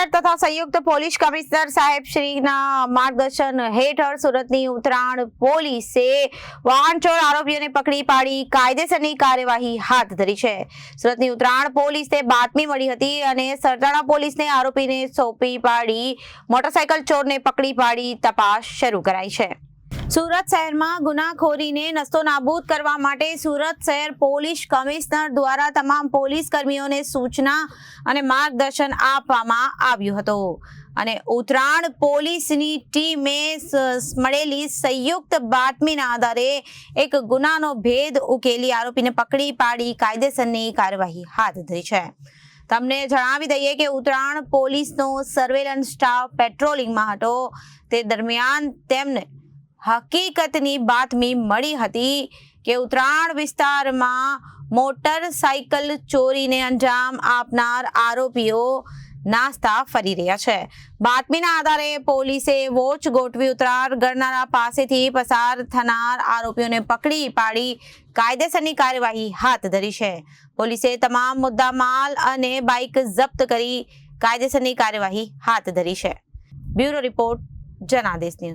શહેર તથા સંયુક્ત પોલીસ કમિશનર સાહેબ શ્રીના માર્ગદર્શન હેઠળ સુરતની ઉત્તરાયણ પોલીસે વાહન ચોર આરોપીઓને પકડી પાડી કાયદેસરની કાર્યવાહી હાથ ધરી છે. સુરતની ઉત્તરાયણ પોલીસને બાતમી મળી હતી અને સરદાણા પોલીસને આરોપીને સોંપી પાડી મોટરસાયકલ ચોરને પકડી પાડી તપાસ શરૂ કરાઈ છે. સુરત શહેરમાં ગુનાખોરીને નસ્તો નાબૂદ કરવા માટે સુરત શહેર પોલીસ કમિશનર દ્વારા તમામ પોલીસ કર્મીઓને સૂચના અને માર્ગદર્શન આપવામાં આવ્યું હતું. અને ઉત્તરાયણ પોલીસની ટીમે મળેલી સંયુક્ત બાતમીના આધારે એક ગુનાનો ભેદ ઉકેલી આરોપીને પકડી પાડી કાયદેસરની કાર્યવાહી હાથ ધરી છે. તમને જણાવી દઈએ કે ઉત્તરાયણ પોલીસનો સર્વેલન્સ સ્ટાફ પેટ્રોલિંગમાં હતો. તે દરમિયાન તેમને હકીકતની બાતમી મળી હતી કે ઉત્તરાયણ વિસ્તારમાં મોટરસાયકલ ચોરીને અંજામ આપનાર આરોપીઓ નાસ્તા ફરી રહ્યા છે. બાતમીના આધારે પોલીસે વોચ ગોઠવી ઉતરાર ગણનારા પાસેથી પસાર થનાર આરોપીઓને પકડી પાડી કાયદેસરની કાર્યવાહી હાથ ધરી છે. પોલીસે તમામ મુદ્દા માલ અને બાઇક જપ્ત કરી કાયદેસરની કાર્યવાહી હાથ ધરી છે. Bureau report Janadesh news.